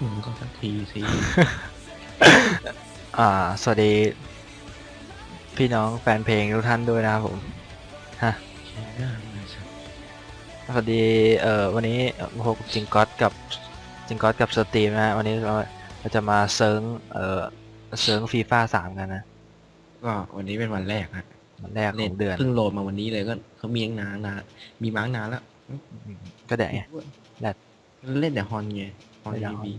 มึงก็สักทีสิ อ่า สวัสดี พี่น้องแฟนเพลงทุกท่านด้วยนะครับผมฮะแค่หน้ามาสักสวัสดีเอ่อวันนี้พบกับจิงก๊อตกับจิงก๊อตกับสตรีมนะฮะวันนี้เราเราจะมาเซิร์งเอ่อเซิร์งฟีฟ่าสามกันนะก็วันนี้เป็นวันแรกฮะวันแรกขเล่อนงเดือนเพิ่งโหลดมาวันนี้เลยก็เขามีตั้งนานนานมีมาตั้งนานแล้วอืมก็แดกไงแดดเล่นแต่ฮอนไง ฮอนเล่นแต่บีฮอนบี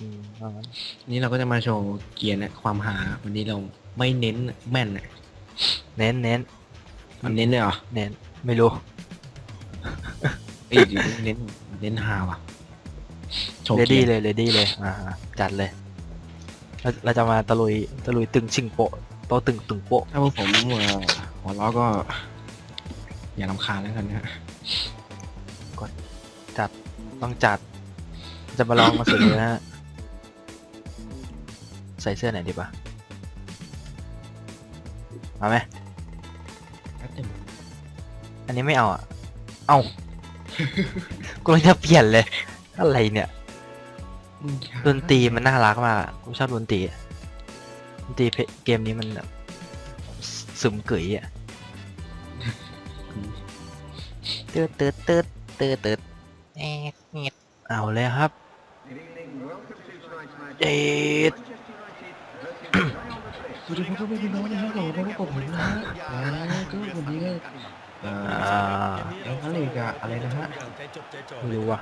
อืมว่างั้นนี่เราก็จะมาโชว์เกียร์นะความหา วันนี้เราไม่เน้นแม่นนะเน้นเน้นมันเน้นเลยเหรอเน้นไม่รู้ เอ้ยเน้นเน้นหาว่ะโชว์เรเกีดี้ยร์เลยเรดี้เลย อ่าจัดเลย เราเราจะมาตะลุยตะลุยตึงชิงโปะโตะตึงตึงโปะถ้าพวกผมเอ่อหัวล้อก็ อย่าลำคาญแล้วกันนะฮะจัดต้องจัด จะมาลองมาสุดเลยนะฮะใส่เสื้อไหนดีปะมาไหมแล้วแต่มึงอันนี้ไม่เอาอะ เอากูเลยจะเปลี่ยนเลย อะไรเนี่ยมึงช้าดนตรีมันน่ารักมากอะกูชอบดนตรีอะดนตรีเพลงเกมนี้มันแบบซึมเกยอะตืดตืดตืดตืดตืดแอะแงะเอาเลยครับ เจ็ดสวัสดีครับพี่น้องนะฮะเราพบกับผมนะฮะแล้วก็วันนี้ก็เอ่ออ่าแล้วก็เลยกับอะไรนะฮะไม่รู้ว่ะ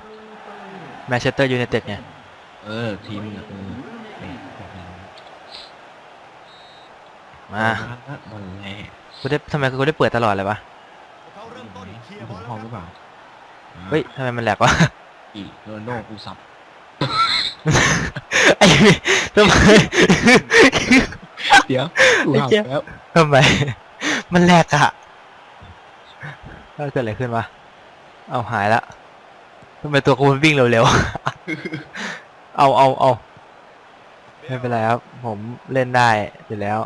แมนเชสเตอร์ยูไนเต็ดไงเออทีมเนี่ยเออนี่แบบนี้มาละบอลแรกกูได้ทำไมกูได้เปิดตลอดเลยวะผมพร้อมหรือเปล่าเฮ้ยทำไมมันแหลกวะอีโรนลโดกูสับ ไอ้เหี้ยทำไมเดี๋ยวกูไอ้หับเจ๊ยบแล้ว ทำไม มันแหลกอะเอ้าเกิดอะไรขึ้นวะเอาหายละทำไมตัวกูมันวิ่งเร็วๆ เอาเอาเอาไม่เป็นไรครับ ผมเล่นได้อยู่แล้ว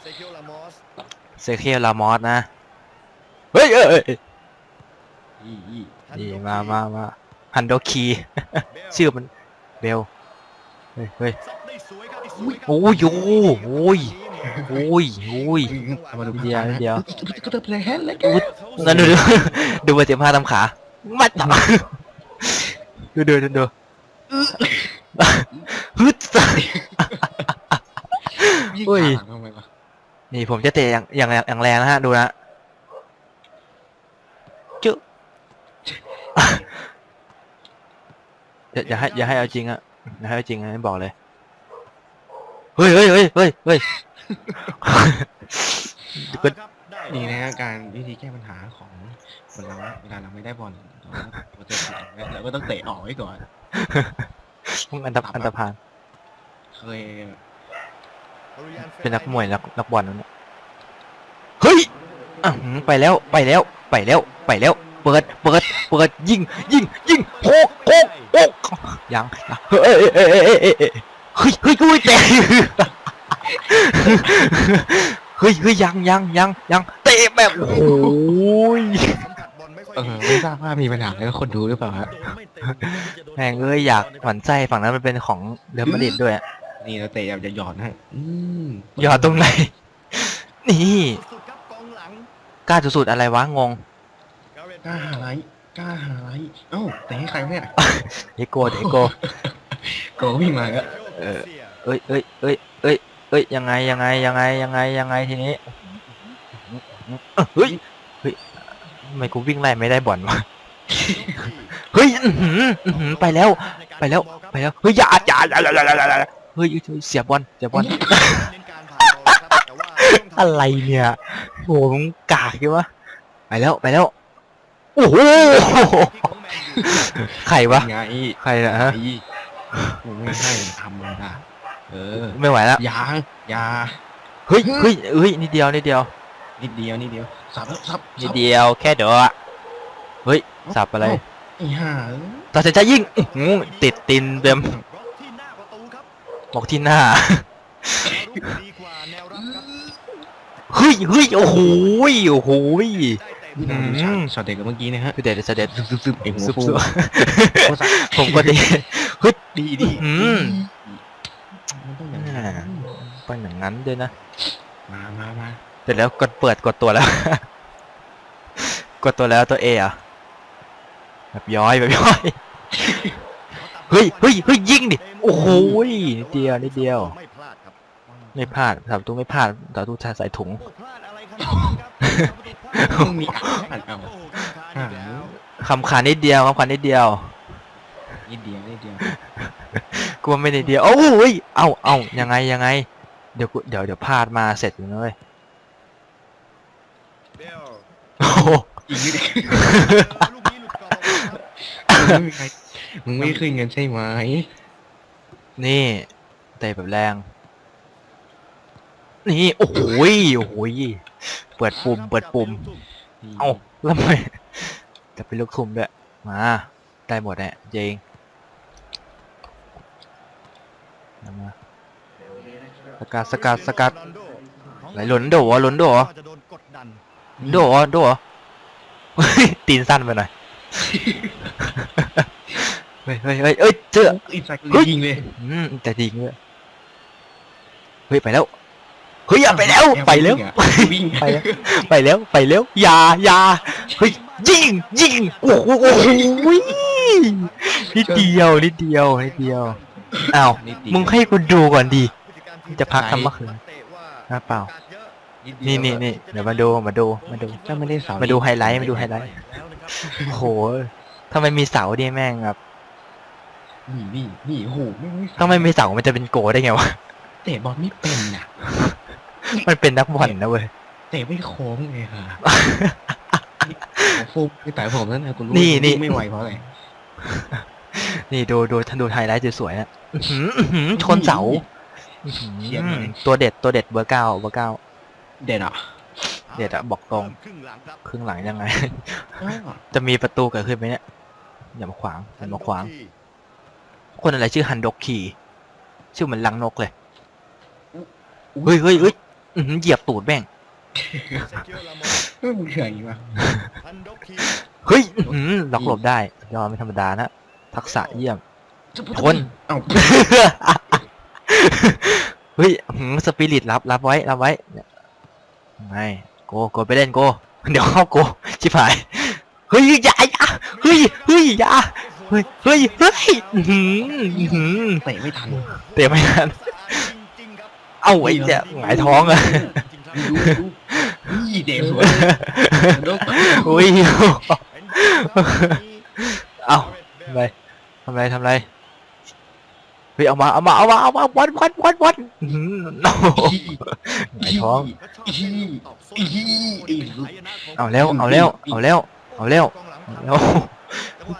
เซคิโอลามอสเซเคียลามอสนะ เฮ้ยเอ้ยเอ้ยอีอี นี่มามามา ฮันโดคีชื่อมันเบลเฮ้ยเฮ้ยซับได้สวยครับสวยครับโอ้ยโอ้ยโอ้ยโอ้ยโอ้ยเอามาดูเดี๋ยวเดี๋ยวก็จะเพลย์แฮนด์แล้วอุ๊ยนั่นดูดูดูไปเต็มผ้าตามขามัดต่อดูดูดูดูฮึดยิ่งเฮ้ยขาหลังทำไมวะนี่ผมจะเตะอย่างอย่างอย่างแรงนะฮะดูนะ อย่าอย่าให้อย่าให้เอาจริงอะอย่าให้เอาจริงอะให้บอกเลย เฮ้ยเฮ้ยเฮ้ยเฮ้ยเฮ้ยก็ครับได้นี่นะฮะการวิธีแก้ปัญหาของคนเราเวลาเราไม่ได้บอลเราจะเตะเราก็ต้องเตะออกไว้ก่อนมึงอันตรอันตรพานเคยเป็นนักมวยนักนักบอลนั่นน่ะเฮ้ยอะหืมไปแล้วไปแล้วไปแล้วไปแล้ว เปิดเปิดเปิดยิงยิงยิงโคกโคกโคก ยังยังเฮ้ยเอ้ยเอ้ยเอ้ยเอ้ยเอ้ยเอ้ยเฮ้ยเฮ้ยกูไม่เตะเฮ้ยเฮ้ยยังยังยังยังเตะแบบโอ้ยสัมผัสบอลไม่ค่อยเออดีไม่ทราบว่ามีปัญหาอะไรกับคนดูหรือเปล่าฮะโดนไม่เต็มจะโดนแม่งเอ้ยอยากหมั่นไส้ฝั่งนั้นมันเป็นของเรอัลมาดริดด้วยอะนี่เราเตะแบบจะหยอดให้อืมหยอดตรงไหน นี่สุดๆครับกองหลังกล้าสุดๆอะไรวะงงกาเรตกล้าหาไร กล้าหายเอ้าแต่ให้ใครเนี่ยเดโกเดโกโกวิ่งมาก็เออเอ้ยเอ้ยเอ้ยเอ้ยเอ้ยยังไงยังไงยังไงยังไงยังไงทีนี้เฮ้ยเฮ้ยทำไมกูวิ่งไล่ไม่ได้บอลวะเฮ้ยไปแล้ว ไปแล้วไปแล้วเฮ้ยอย่าอย่าอย่าอย่าอย่าเฮ้ยเฮ้ยเสียบอลเสียบอลอะไรเนี่ยโหมึงกากใช่ปะไปแล้วไปแล้ว โอ้โหที่ของแมนยูใครวะ ไงใครนะฮะ ไอ้กูไม่ให้ทำเลยนะเออไม่ไหวแล้ว ยางยาเฮ้ยเฮ้ยเฮ้ยนิดเดียวนิดเดียว นิดเดียวนิดเดียวสับแล้วสับนิดเดียวแค่เดอะเฮ้ย สับอะไรไอ้ห่าตัดสินใจยิงอื้อหือติดตินเต็มบล็อกที่หน้าประตูครับบอกที่หน้ารู้ดีกว่าแนวรับครับเฮ้ยเฮ้ยโอ้โหยโอ้โห ยได้เตะนี่เราดูช็อตช็อตเด็กกับเมื่อกี้นะฮะพี่เด็ดเสด็จซึบซึบซึบไอหัวซึบฟูซึบโคตรผมก็ดีฮึดดีดีอืมมันต้องอย่างนั้นเป็นอย่างนั้นด้วยนะ มามามาเสร็จแล้วกดเปิดกดตัวแล้ว กดตัวแล้วตัวเออะแบบย้อยแบบย้อย เฮ้ยเฮ้ยเฮ้ยยิงดิ โอ้โหยนิดเดียวนิดเดียว ไม่พลาดครับไม่พลาดสามตัวไม่พลาดสามตัวใส่ถุง โอ้พลาดอะไรขนาดนั้นครับมึงมีอ่านเอาโอ้โหกรรมการอีกแล้วคำขานิดเดียวคำขานิดเดียว นิดเดียวนิดเดียวกลัวไม่นิดเดียวโอ้ยเอาเอายังไงยังไง เดี๋ยวกูเดี๋ยวเดี๋ยวพลาดมาเสร็จอยู่นะเลยเบลโอ้โหอีกนิดเดียวลูกนี้หลุดกรอบออกมาครับมึงไม่มีใครมึงไม่ได้คืนเงินใช่ไหมนี่เตะแบบแรง นี่ โอ้โหยโอ้โหย เปิดปุ่ม เปิดปุ่ม เอ้าแล้วทำไมจะเป็นลูกทุ่มด้วย มา ได้หมดแหละเจงเอามาสกัดสกัดสกัดไหลหล่นโดดเหรอหล่นโดดเหรอจะโดนกดดันโดดเหรอโดดเหรอเฮ้ยตีนสั้นไปหน่อยเฮ้ยเฮ้ยเฮ้ยเอ้ยเจออีสักเฮ้ยยิงเลยอืมแต่จริงเลยเฮ้ยไปแล้ว เฮ้ยอย่าไปแล้วไปแล้ววิ่งไปแล้วไปแล้วไปแล้วอย่าอย่าเฮ้ยยิงยิงโอ้โหโอ้โหนิดเดียวนิดเดียวนิดเดียวอ้าวนิดเดียวมึงให้กูดูก่อนดีผู้จัดการทีมจะพักทำเมื่อคืนนักเตะว่าอะเปล่าโอกสเยอะนิดเดียวนี่นี่นี่เดี๋ยวมาดูมาดูมาดูถ้าไม่ได้เสามาดูไฮไลท์มาดูไฮไลท์แล้วนะครับโอ้โหถ้าไม่มีเสาดิแม่งแบบนี่นี่นี่โอ้โหไม่ไม่ถ้าไม่มีเสามันจะเป็นโกได้ไงวะเตะบอลไม่เป็นน่ะ มันเป็นนักบอลนะเว้ย เตะไม่โค้งเลยค่ะฟูไม่แต่ผมนั่นนะคุณรู้นี่นี่ ไม่ไหวเพราะอะไรนี่ดูดูท่านดูไฮไลท์สวยๆนะอื้อหืออื้อหือชนเสาอื้อหือเขียนเลยตัวเด็ดตัวเด็ดเบอร์เก้าเบอร์เก้าเด็ดอะเดี๋ยวจะบอกตรงครึ่งหลังครับครึ่งหลังยังไง อ้าวจะมีประตูเกิดขึ้นไหมเนี่ยอย่ามาขวางอย่ามาขวาง คนอะไรชื่อฮันดกคีชื่อเหมือนลังนกเลยเฮ้ยเฮ้ยเฮ้ย อื้อหือเหยียบตูดแม่งเซคิโอลามอสเฮ้ยมึงเถื่อนอย่างงี้วะฮันโดกคีเฮ้ยอื้อหือล็อกหลบได้ยอดไม่ธรรมดานะ ทักษะเยี่ยม ชน เอ้าเฮ้ยหืมสปิริตรับรับไว้รับไว้เนี่ยไงโกโกไปเล่นโก เดี๋ยวเข้าโกชิบหายเฮ้ยอย่าอย่าเฮ้ยเฮ้ยอย่าเฮ้ยเฮ้ยเฮ้ยอื้อหืออื้อหือเตะไม่ทัน เตะไม่ทัน เอ้าไอ้เจ้าหงายท้องอะจริงๆครับดูดูนี่เตะสวยโดนอุ้ยเป็นบอลครับเอ้าทำไรทำไรทำไรเฮ้ยเอามาเอามาเอามาเอามาวัดวัดวัดวัดอื้อหือโอ้โหหงายท้องเอาแล้วเอาแล้วเอาแล้วเอาแล้วแล้ว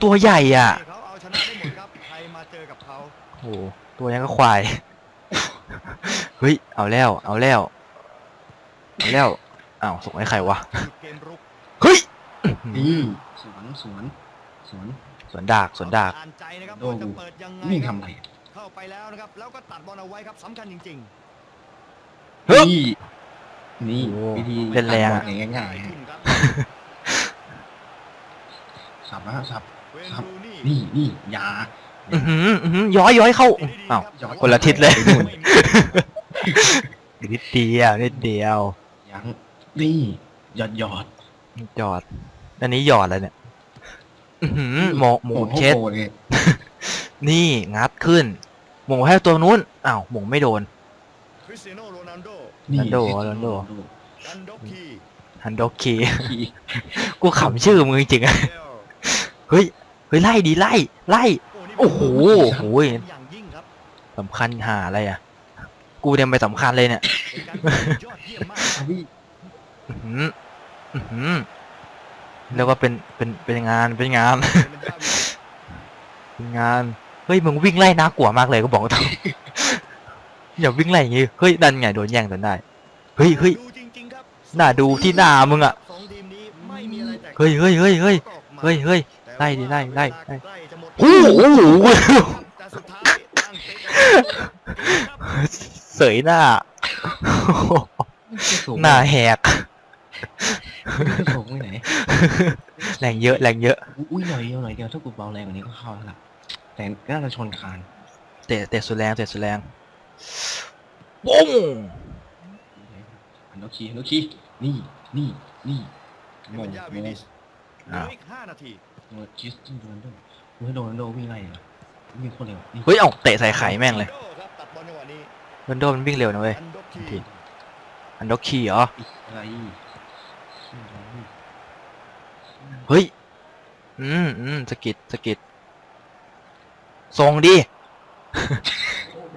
ตัวใหญ่อะเขาเอาชนะได้หมดครับใครมาเจอกับเขาโอ้โหตัวยังก็ควาย เฮ้ย เอาแล้ว เอาแล้ว เอาแล้ว อ้าวส่งให้ใครวะหยุดเกมรุกเฮ้ย นี่สวนสวนสวน สวนดากสวนดาก อ่านใจนะครับโอ้ ว่าจะเปิดยังไงนี่ครับทำอะไรเข้าไปแล้วนะครับ แล้วก็ตัดบอลเอาไว้ครับสำคัญจริงเฮ้ยนี่นี่โอ้วิธีเล่นแรงอะ ตัดบอลง่ายๆฮะขึ้นครับสับนะสับ เวนครับ รูนี่นี่นี่อยา อื้อหืออื้อหือย้อยย้อยเข้าอ้าวย้อยคนละทิศเลย ไปนู่น นิดเดียวนิดเดียวยังนี่หยอดหยอดหยอด อันนี้หยอดอะไรเนี่ยอื้อหือหมกหมูโอ้โหเช็ดโคตรเลยนี่งัดขึ้น หมูให้ตัวนู้นอ้าวหมูไม่โดนคริสเตียโนโรนัลโดนี่โรนัลโดกันดอกคีฮันโดคีขี่กูขำชื่อมึงจริงๆอะเบลเฮ้ยเฮ้ยไล่ดีไล่ไล่ โอ้โหโอ้ยอย่างยิ่งครับสำคัญหาอะไรอะ กูเนี่ยไม่สำคัญเลยเนี่ยเป็นการยอดเยี่ยมมากอาพี่อื้อหืออื้อหือแล้วก็เป็นเป็นเป็นงานเป็นงานเป็นงาน เฮ้ยมึงวิ่งไล่น่ากลัวมากเลยก็บอกตรงอย่าวิ่งไล่อย่างงี้เฮ้ยดันไงโดนแย่งจนได้เฮ้ยเฮ้ยดูจริงๆครับน่าดูที่หน้ามึงอะสองทีมนี้ไม่มีอะไรแตกเฮ้ยเฮ้ยเฮ้ยเฮ้ยออกมาเฮ้ยเฮ้ยแต่ไล่ดิไล่ไล่ไล่ใกล้จะหมด โอ้โหแต่สุดท้ายตั้งเตะกันเสยหน้าสูงหน้าแหกสูงไปไหนแรงเยอะแรงเยอะ อุ้ยหน่อยเดียวหน่อยเดียวถ้ากูเบาแรงกว่านี้ก็เข้าแล้วล่ะแต่น่าจะชนคานเตะเตะสุดแรงเตะสุดแรงปุ้งอันโนคีอันโนคีนี่นี่นี่เนมันยาวินิชเหลืออีกห้านาทีโดนคิสตันโรนัลโด กูให้โรนัลโดวิ่งไล่เลยวิ่งโคตรเร็วนี่เฮ้ยเอ้าเตะใส่ไข่แม่งเลยโดครับตัดบอลจังหวะนี้โรนลโดมันวิ่งเร็วนะเว้ย อันโดคีผิด อันด็อกคีเหรออะไรเฮ้ย อืมอืมสะกิดสะกิดส่งดิ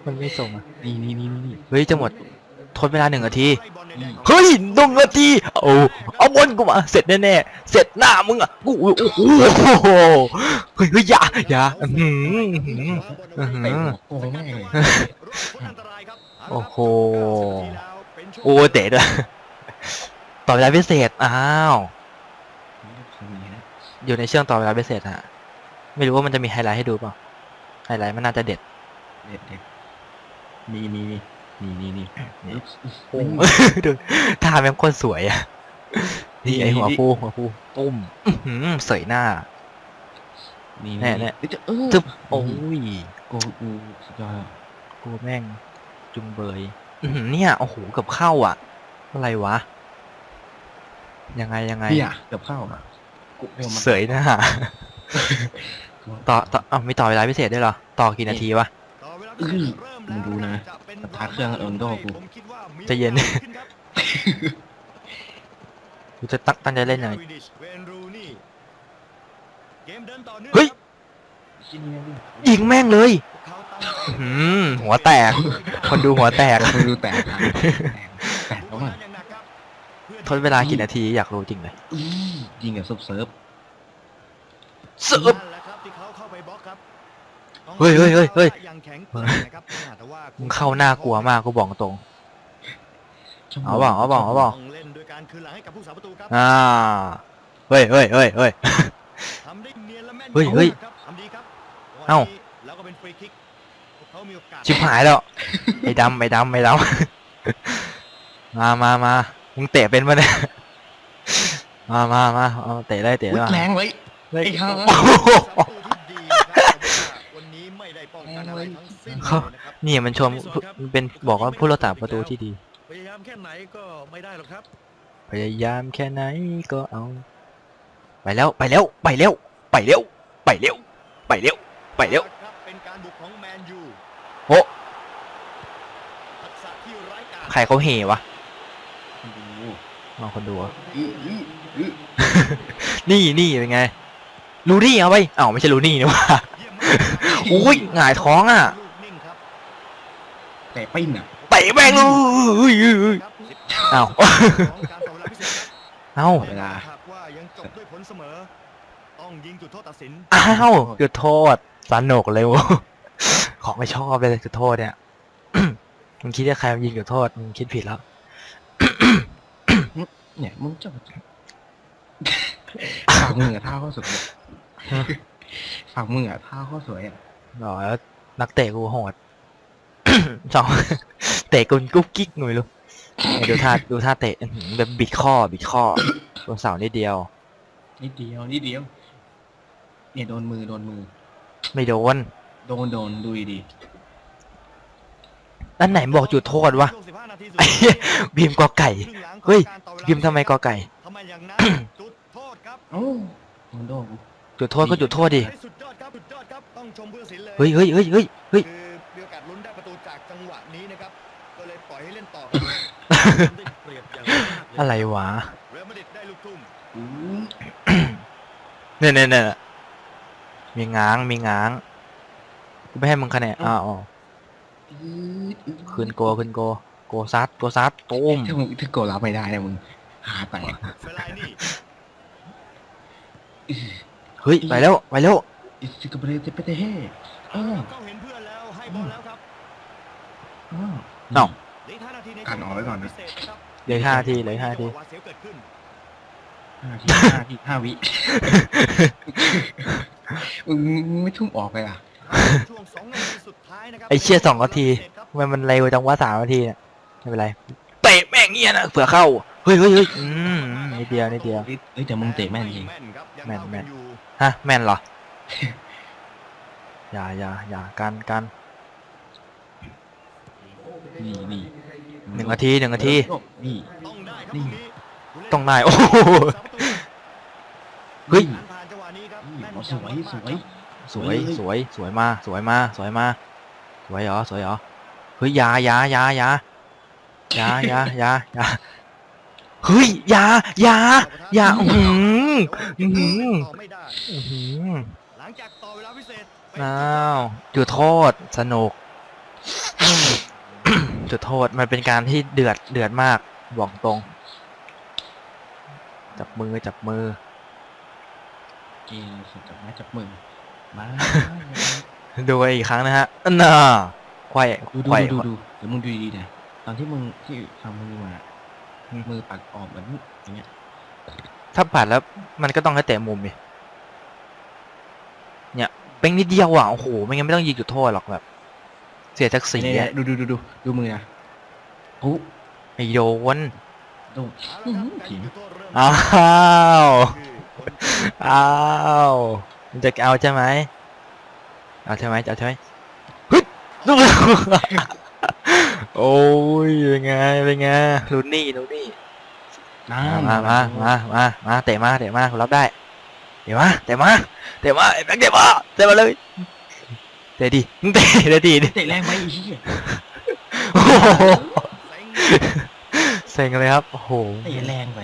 มันไม่ส่งอะ นี่นี่นี่นี่เฮ้ยจะหมด ทนเวลาหนึ่งนาทีไล่บอลในแดนของเฮ้ยหนึ่งนาทีเอาเอาบอลกูมาเสร็จแน่ๆเสร็จหน้ามึงอะกูโอ้โหเฮ้ยเฮ้ยอย่าอย่าอื้อหืออื้อหืออื้อหืเตะหัวโค้งแม่งเลยรถพ้นอันตรายครับโอ้โห90โอ้เตะด้วยต่อเวลาพิเศษอ้าวคำนี้นะอยู่ในช่วงต่อเวลาพิเศษฮะไม่รู้ว่ามันจะมีไฮไลท์ให้ดูเปล่าไฮไลท์มันน่าจะเด็ดเด็ดเด็ด นี่นี่นี่นี่นี่นี่นี่โอ้ดูท่าแม่งโคตรสวยอะ นี่ไอหัวฟูหัวฟูตุ้มอื้อหือเสยหน้า นี่แน่แน่เออจึ๊บโอ้ยกูกูสุดยอดแล้วกูแม่ง จุงเบยอื้อหือเนี่ยโอ้โหเกับเข้าอะ อะไรวะ ยังไงยังไงเนี่ยเกือบเข้าอะกูเร็วมันเสยหน้าต่อต่ออ้าวมีต่อเวลาพิเศษด้วยเหรอ ต่อกี่นาทีวะ ต่อเวลาพิเศษเริ่มแล้วมึงดูนะจเป็นสตาร์ทเครื่องโรนัลโดกูผมคิดว่ามีใจเย็นโอกาสขึ้ครับกูจะตั้งตั้งใจเล่นยังไงดาวิดิชเวนรูนี่เกมเดินต่อเนื่องเฮ้ยชิ้นนี้นะยิงแม่งเลยพวกเขาตั้งอื้อหือหัวแตก คนดูหัวแตกมึงดูแตกอะแตกแตกแล้วมันอย่างหนักครับพื่อทนเวลากี่นาทีอยากรู้จริงเลยอื้อยิงกับเซิร์ฟเซิร์ฟ เฮ้ยเฮ้ยเฮ้ยเฮ้ยยังแข็งแกร่งนะครับแต่ว่ามึงเข้าหน้ากลัวมากกูบอกตรง เอาเปล่าเอาเปล่าเอาเปล่าต้องเล่นโดยการคืนหลังให้กับผู้สาประตูครับอ่าเฮ้ยเฮ้ยเฮ้ยเฮ้ย ทำได้เนียนและแม่นเฮ้ยเฮ้ยครับทำดีครับเอ้า แล้วก็เป็นฟรีคิกพวกเขามีโอกาสชิบหายแล้วไอ้ดำไอ้ดำไอ้ดำมามามามึงเตะเป็นปะเนี่ยมามามาเอาเตะได้เตะอุ๊ยได้แรงไว้เฮ้ยไอ้ห่า โอ้โหสาประตูที่ดีนะครับแต่ว่าวันนี้ ไม่ได้ป้องกันอะไรทั้งสิ้นเขาเลยนะครับนี่มันชมมันเป็นบอกว่าผู้รักษาประตูที่ดี พยายามแค่ไหนก็ไม่ได้หรอกครับ พยายามแค่ไหนก็เอา ไปแล้วไปแล้วไปแล้วไปแล้วไปแล้วไปแล้วไปแล้วครับเป็นการบุกของแมนยูโอ้ทักษะที่ร้ายกาจใครเขาเฮวะดูลองคนดูอะอื้ออื้ออื้อนี่นี่เป็นไง ลูนี่เอาไปอ้าวไม่ใช่ลูนี่นี่ว่า อุ้ยหงายท้องอะลูกนิ่งครับแต่ปิ้นอะเตะแม่งเลยอุ้ยอุ้ยอุ้ยครับสิบอ้าวของการต่อเวลาพิเศษครับเอ้าเวลาหากว่ายังจบด้วยผลเสมอต้องยิงจุดโทษตัดสินอ้าวจุดโทษสนุกเลยวะของไม่ชอบเลยจุดโทษเนี่ยมึงคิดว่าใครมายิงจุดโทษมึงคิดผิดแล้วเนี่ยมึงจะฝากมึงอะท่าข้อสวยฝากมึงอะท่าข้อสวยอะ หรอแล้วนักเตะกูโหด สอง เตะกุนกุ๊กกิ๊กหน่อยลูกดูท่าดูท่าเตะอื้อหือแบบบิดข้อบิดข้อตัวเสานิดเดียว นิดเดียวนิดเดียว เนี่ยโดนมือโดนมือ ไม่โดนโดนโดนดูดีนั่นไหนบอกจุดโทษวะช่ง15นาทีสุดไอ้ท้ายเหี้ยบีมกอไก่ครึ่งหลังของเฮ้ยการต่อวลาบีมทำไมกอไก่ ทำไมอย่างนั้น จุดโทษครับๆเอ้าโดนโดนจุดโทษก็จุดโทษดิสุดยอด ครับสุดยอดครับต้องชมผู้ตัดสินเลยเฮ้ยเฮ้ยเฮ้ยเฮ้ยเฮ้ยคือมีโอกาสลุ้นได้ประตูจากจังหวะนี้นะครับก็เลยปล่อยให้เล่นต่อได้เปรียบอย่างมากเลยอะไรวะเรอัลมาดริดได้ลูกทุ่มอื้อเนี่ยเนี่ยเนี่ยมีง้างมีง้างกูไม่ให้มึงคะแนนอ้าวอ๋ออื้ออื้อคืนโกคืนโกโกซัดโกซัดตูมถ้ามึงถ้าโกรับไม่ได้เนี่ยมึงหาแตกเฟลายนี่เฮ้ยไปแล้วไปแล้ว อิสกาเบรเตเปเตเฮ่อ้าวเขาเห็นเพื่อนแล้วให้บอลแล้วครับอ้าวเอ้าเหลืออกห้านาทีในกันเอาไว้ก่อนนะพิเศษนะครับเหลือห้านาทีเหลือห้านาทีจังหวะหวดเสียวเกิดขึ้นห้าทีห้าทีห้าวิมึงไม่ทุ่มออกเลยอะช่วงสองนาทีสุดท้ายนะครับไอ้เชี่ยสองนาทีทำไมมันเร็วจังวะสามนาทีเนี่ยไม่เป็นไรเตะแม่งเงี้ยนะเผื่อเข้าเฮ้ยเฮ้ยเฮ้ยอืมนิดเดียวนิดเดียวเอ้ยเอ้ยแต่มึงเตะแม่นจริงแม่นครับยังแม่นเท่าแม่กันนอยู่ฮะแม่นเหรอ อย่าอย่าอย่ากันกันนี่นี่หนึ่งนาทีหนึ่งนาทีนี่ต้องได้ครับนี่ตรงนี้ต้องได้โอ้โหเฮ้ยผ่านจังหวะนี้ครับนี่แม่นเอาสจังวยมากๆสวยสวยสวยสวยมาสวยมาสวยมาสวยเหรอสวยเหรอเฮ้ยอยาอยาอยาอยาอยาอยาอยาอยาเฮ้ยอยาอยาอยาอื้อหืออื้อหือต่อไม่ได้อื้อหือห ลังจากต่อเวลาพิเศษไปอ้าวจุดโทษสนุก จุดโทษมันเป็นการที่เดือดเดือดมากบอกตรง จับมือจับมือเกมสุดจับไม้จับมือมาดูอีกครั้งนะฮะอันน่าควายดูดูควายดูดูเดี๋ยวมึงดูดีๆนะตอนที่มึงที่ฟังมือมาอืมมือปัดออกแบบนี้อย่างเงี้ยถ้าผ่านแล้วมันก็ต้องให้เตะมุมดิ เนี่ยเป็นนิดเดียวอะโอ้โหไม่งั้นไม่ต้องยิงจุดโทษหรอกแบบ เสียจักสีเนี่ยอะดูดูดูดูดูมือนะปุ๊บไอ้โดนดูเอาละครับผีการจุดโทษเริ่มอ้าวคือคนอ้าวมันจะเอาใช่ไหมเอาใช่ไหมจะเอาใช่ไหมเฮ้ยลูกโอ้ยเป็นไงเป็นไงลุ้นนี่ลุ้นนี่น้มามามามามาเตะมาเตะมารับได้ เตะมาเตะมาเตะมาไอ้แบงค์เตะมาเตะมาเลยเตะดิมึงเตะเตะดิเตะแรงไปอีกที่โอ้โหเซ็งเซ็งเลยครับโอ้โหเตะแรงไป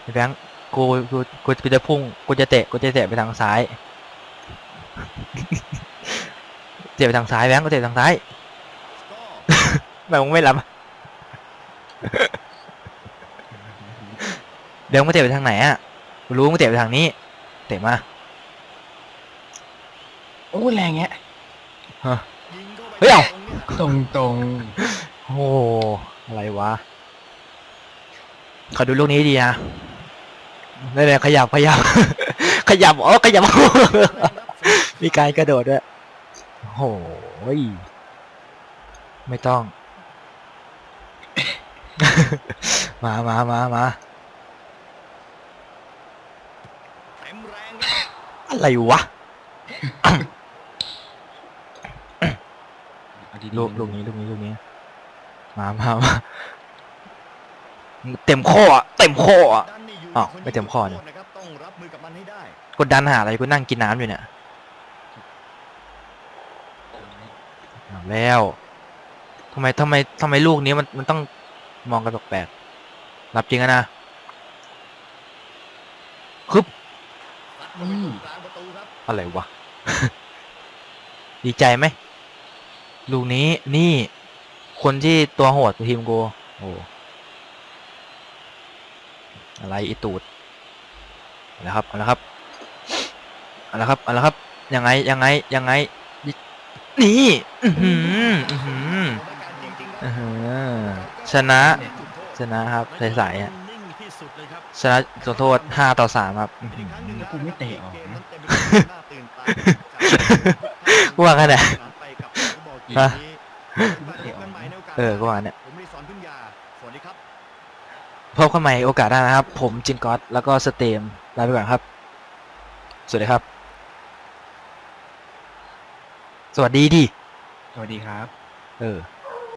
ไอ้แบงค์กูกูกูกูจะพุ่งกูจะเตะกูจะเตะไปทางซ้ายเตะไปทางซ้ายแบงค์กูเตะทางซ้ายก็ทำไมมึงไม่รับอะเดี๋ยวมึงเตะไปทางไหนอะกู รู้มึงเตะไปทางนี้ เตะมาโอ้แรงเงี้ยยิงข้าไปเฮ้ยเอาตรงนี่ตรงตรงโอ้อะไรวะขอดูลูกนี้ดีนะนี่เลยขยับขยับ ขยับอ๋อขยับ มีการกระโดดด้วยโอ้โหยไม่ต้อง มามามามา เต็มแรงครับ อะไรวะ เอาดีๆลูกลูกนี้ลูกนี้ลูกนี้ มามามาเต็มข้ออะเต็มข้ออะดันนี่อยู่อ้าวคนไม่เต็มข้อเนี่ยโทษนะครับต้องรับมือกับมันให้ได้กดดันหาอะไรกูนั่งกินน้ำอยู่เนี่ยเอาแล้วทำไมทำไมทำไมลูกนี้มันมันต้องมองกันแปลกๆรับจริงอะนะคึบซัด อะไรวะ ดีใจไหมลูกนี้นี่ คนที่ตัวโหดของทีมกูโอ้อะไรอีตูดเอาละครับเอาละครับเอาละครับเอาละครับ ยังไงยังไงยังไง นี่ อือหืออือหือสถานการณ์จริงๆคอื้รัอบหือชนะจุดโทษชนะครับใสๆอะนิ่งที่สุดเลยครับชนะจุดโทษห้าต่อสามครับอื้อหือีอกครั้งหนึ่งกูไม่เตะออกเกมนะ กว่ากันแหละไปกับฟุตบอลเกมนี้มาพบกันใหม่ในโอกาสเออก็ว่าเนี่ยผมรีสอนพึ่งยาสวัสดีครับพบกันใหม่โอกาสหน้านะครับ ผมจินก๊อตแล้วก็สเตมลาไปก่อนครับ สวัสดีครับ สวัสดีดิสวัสดีครับ เออ